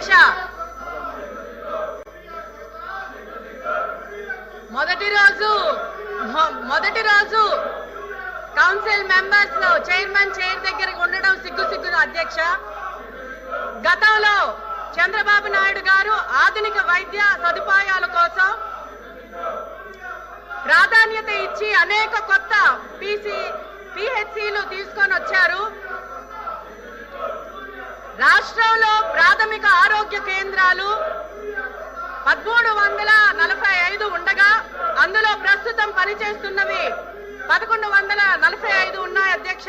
అధ్యక్ష. మొదటి రోజు మొ- మొదటి రోజు కౌన్సిల్ మెంబర్స్ చైర్మన్ చైర్ దగ్గర ఉండడం సిగ్గు సిగ్గు అధ్యక్ష. గతంలో చంద్రబాబు నాయుడు గారు ఆధునిక వైద్య సదుపాయాల కోసం ప్రాధాన్యత ఇచ్చి అనేక కొత్త పీసీ పిహెచ్సిలు తీసుకొని వచ్చారు. రాష్ట్రంలో ప్రాథమిక ఆరోగ్య కేంద్రాలు పదమూడు వందల నలభై ఐదు ఉండగా అందులో ప్రస్తుతం పనిచేస్తున్నవి పదకొండు వందల నలభై ఐదు ఉన్నాయి అధ్యక్ష.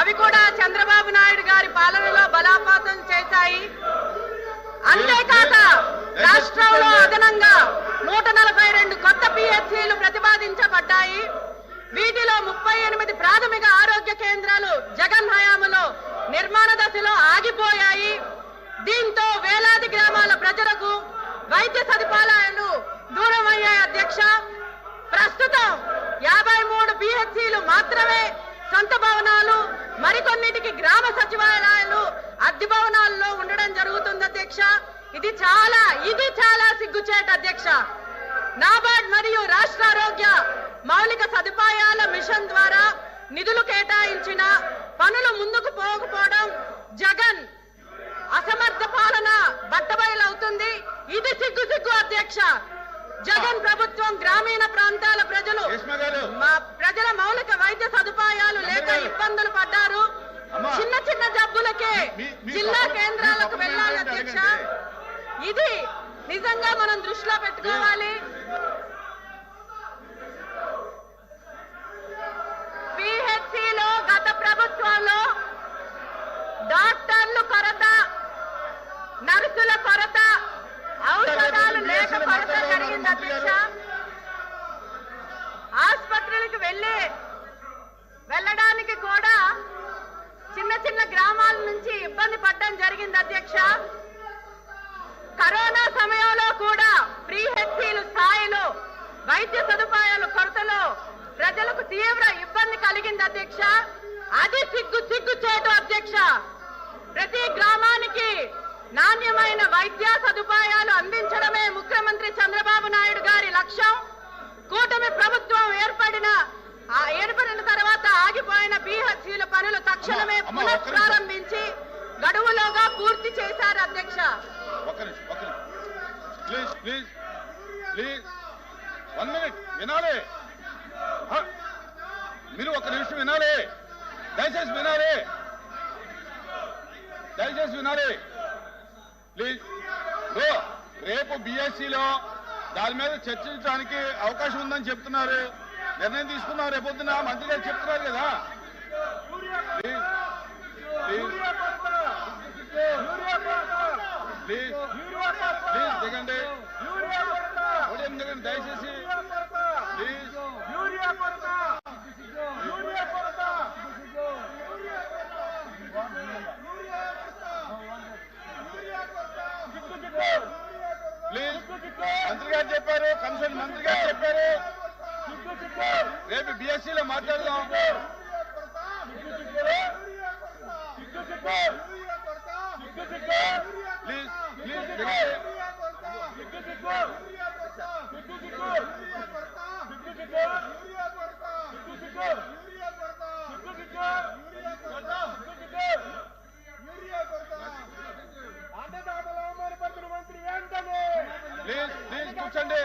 అవి కూడా చంద్రబాబు నాయుడు గారి పాలనలో బలాపాతం చేశాయి. అంతేకాక రాష్ట్రంలో అదనంగా నూట నలభై రెండు కొత్త పిహెచ్సిలు ప్రతిపాదించబడ్డాయి. వీటిలో ముప్పై ఎనిమిది ప్రాథమిక ఆరోగ్య కేంద్రాలు జగన్ హయాములో నిర్మాణ దశలో ఆగిపోయాయి. దీంతో వేలాది గ్రామాల ప్రజలకు వైద్య సదుపాయాలు దూరం అయ్యాయి అధ్యక్ష. ప్రస్తుతం యాభై మూడు పిహెచ్సిలు మాత్రమే సొంత భవనాలు మరికొన్నిటికి గ్రామ సచివాలయాలు అద్దె భవనాల్లో ఉండడం జరుగుతుంది అధ్యక్ష. ఇది చాలా ఇది చాలా సిగ్గుచేట అధ్యక్ష. నాబార్డ్ మరియు రాష్ట్ర ఆరోగ్య మౌలిక సదుపాయాల మిషన్ ద్వారా నిధులు కేటాయించిన పనులు ముందుకు పోకపోవడం జగన్ అసమర్థ పాలన బట్టబయలవుతుంది ఇది సిగ్గు సిగ్గు అధ్యక్ష. జగన్ ప్రభుత్వం గ్రామీణ ప్రాంతాల ప్రజలు మా ప్రజల మౌలిక వైద్య సదుపాయాలు లేక ఇబ్బందులు పడ్డారు. చిన్న చిన్న జబ్బులకే జిల్లా కేంద్రాలకు వెళ్ళాలి అధ్యక్ష. ఇది నిజంగా మనం దృష్టిలో పెట్టుకోవాలి. ప్రభుత్వంలో డాక్టర్లు కొరత నర్సుల కొరత ఔషధాలు లేక కొరత జరిగింది అధ్యక్ష. ఆసుపత్రులకు వెళ్ళి వెళ్ళడానికి కూడా చిన్న చిన్న గ్రామాల నుంచి ఇబ్బంది పడడం జరిగింది అధ్యక్ష. కరోనా సమయంలో కూడా ప్రీ హెచ్సీలు స్థాయిలో వైద్య సదుపాయాల కొరతలో ప్రజలకు తీవ్ర ఇబ్బంది కలిగింది అధ్యక్ష. అది సిగ్గు సిగ్గు చేటు అధ్యక్ష. ప్రతి గ్రామానికి నాణ్యమైన వైద్య సదుపాయాలు అందించడమే ముఖ్యమంత్రి చంద్రబాబు నాయుడు గారి లక్ష్యం. కూటమి ప్రభుత్వం ఏర్పడిన ఆ ఏర్పడిన తర్వాత ఆగిపోయిన పిహెచ్సీల పనులు తక్షణమే. పునఃప్రారంభించి గడువులోగా పూర్తి చేశారు అధ్యక్ష. ఒక్క నిమిషం ఒక్క నిమిషం. Please please please. One minute వినాలి. మీరు ఒక నిమిషం వినాలి. దయచేసి వినాలి. దయచేసి వినాలి. ప్లీజ్. రేపు బిఎస్సిలో దాని మీద చర్చించడానికి అవకాశం ఉందని చెప్తున్నారు. నిర్ణయం తీసుకున్నారు రేపొద్దున మంత్రి గారు చెప్తున్నారు కదా. ప్లీజ్. ప్లీజ్. దిగండి. దిగండి దయచేసి. ప్లీజ్. కమిషన్ మంత్రి గారు చెప్పారు. రేపు BSc మాట్లాడదాం. ప్లీజ్ ప్లీజ్ ప్లీజ్ ప్లీజ్ కూర్చోండి.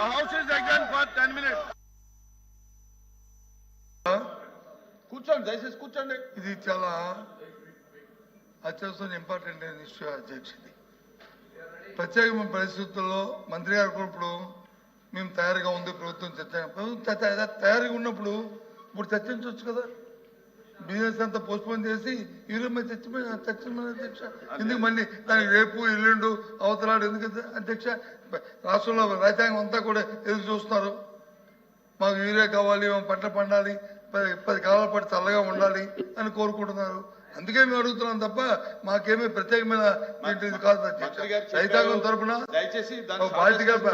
The house is adjourned for 10 minutes. కూర్చోండి దయచేసి కూర్చోండి. ఇది చాలా అత్యవసరం ఇంపార్టెంట్ అయిన ఇష్యూ అధ్యక్షుడి ప్రత్యేకమైన పరిస్థితుల్లో మంత్రి గారు ఇప్పుడు మేము తయారుగా ఉంది ప్రభుత్వం చర్చ ప్రభుత్వం తయారుగా ఉన్నప్పుడు ఇప్పుడు చర్చించవచ్చు కదా? బిజినెస్ అంతా పోస్ట్పోన్ చేసి యూరియా మీద చర్చ చర్చ అధ్యక్ష. ఎందుకు మళ్ళీ దానికి రేపు ఎల్లుండు అవతలాడు ఎందుకు అధ్యక్ష? రాష్ట్రంలో రైతాంగం అంతా కూడా ఎదురు చూస్తున్నారు. మాకు యూరియా కావాలి మా పంట పండాలి పది పది కాలాల పాటు చల్లగా ఉండాలి అని కోరుకుంటున్నారు. అందుకే మేము అడుగుతున్నాం తప్ప మాకేమీ ప్రత్యేకమైన ఇది కాదు. రైతాంగం తరపున దయచేసి దాన్ని ఒక పార్టీగా అడుగుతున్నాం.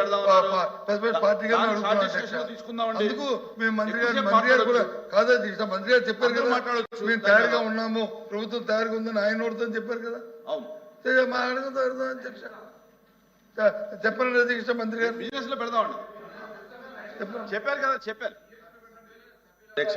అందుకు మేము మంత్రి గారు మంత్రి గారు కూడా మాట్లాడొచ్చు. కాదు అధ్యక్ష మంత్రి గారు చెప్పారు కదా. మాట్లాడొచ్చు. మేము తయారుగా ఉన్నాము ప్రభుత్వం తయారుగా ఉందని ఆయన నోడుతో చెప్పారు కదా. అవును. సరే, మా అడుగుతారు అధ్యక్ష? చెప్పండి అధ్యక్ష మంత్రి గారు. బిజినెస్లో పెడదామండి. చెప్పారు కదా చెప్పారు. అధ్యక్ష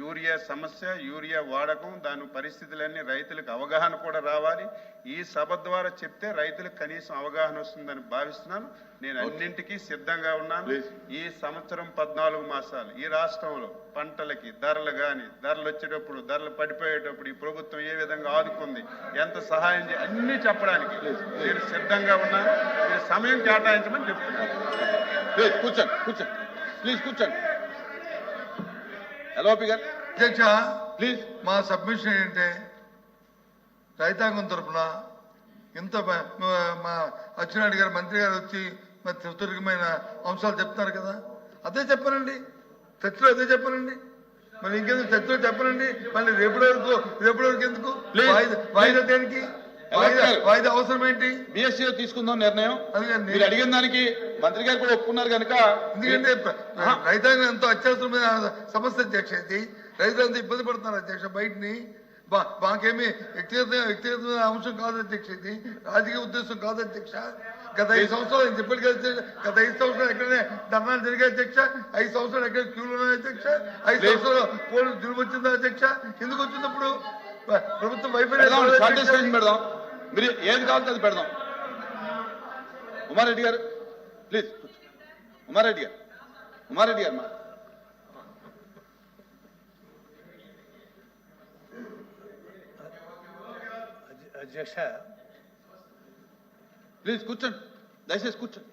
యూరియా సమస్య యూరియా వాడకం దాని పరిస్థితులన్నీ రైతులకు అవగాహన కూడా రావాలి. ఈ సభ ద్వారా చెప్తే రైతులకు కనీసం అవగాహన వస్తుందని భావిస్తున్నాను. నేను అన్నింటికీ సిద్ధంగా ఉన్నాను. ఈ సంవత్సరం పద్నాలుగు మాసాలు. ఈ రాష్ట్రంలో పంటలకి ధరలు కానీ ధరలు వచ్చేటప్పుడు ధరలు పడిపోయేటప్పుడు ఈ ప్రభుత్వం ఏ విధంగా ఆదుకుంది ఎంత సహాయం చే అన్ని చెప్పడానికి నేను సిద్ధంగా ఉన్నాను. మీరు సమయం కేటాయించమని చెప్తున్నాను. కూర్చోండి కూర్చోండి. ప్లీజ్ కూర్చోండి. ఎల్ఓపి గారు. అధ్యక్ష ప్లీజ్ మా సబ్మిషన్ ఏంటంటే రైతాంగం తరపున ఇంత మ- అచ్చెన్నాయుడు గారు మంత్రి గారు వచ్చి మరి సుదీర్ఘమైన అంశాలు చెప్తున్నారు కదా. అదే చెప్పనండి. చర్చలో అదే చెప్పనండి. మరి ఇంకెందుకు చర్చలో చెప్పనండి? మళ్ళీ రేపటి వరకు రేపటి వరకు ఎందుకు. వాయిదా దేనికి? వాయిదా అవసరం ఏంటి? బిఎస్సీ తీసుకుందాం నిర్ణయం. అడిగిన దానికి మంత్రి గారు కూడా ఒప్పుకున్నారు కనుక ఎందుకంటే రైతాంగం ఎంతో అత్యవసరమైన సమస్య అధ్యక్ష ఇది. రైతులంతా ఇబ్బంది పడుతున్నారు అధ్యక్ష బయటని. బా- మాకేమీ వ్యక్తిగత వ్యక్తిగతమైన అంశం కాదు అధ్యక్ష ఇది. రాజకీయ ఉద్దేశం కాదు అధ్యక్ష. గత ఐదు సంవత్సరాలు నేను చెప్పాను కదా గత ఐదు సంవత్సరాలు ఎక్కడనే ధర్నాలు జరిగాయి అధ్యక్ష. ఐదు సంవత్సరాలు ఎక్కడ క్యూలు ఉన్నాయి అధ్యక్ష? ఐదు. సంవత్సరాలు పోలీసు జులుము వచ్చిందా అధ్యక్ష? ఎందుకు వచ్చినప్పుడు ప్రభుత్వం వైఫల్యం పెడదాం. మీరు ఏది కావాలంటే అది పెడదాం. ఉమారెడ్డి గారు. ప్లీజ్ ఉమారెడ్డి గారు ఉమారెడ్డి గారు మా అధ్యక్ష ప్లీజ్ కూర్చోండి దయచేసి కూర్చోండి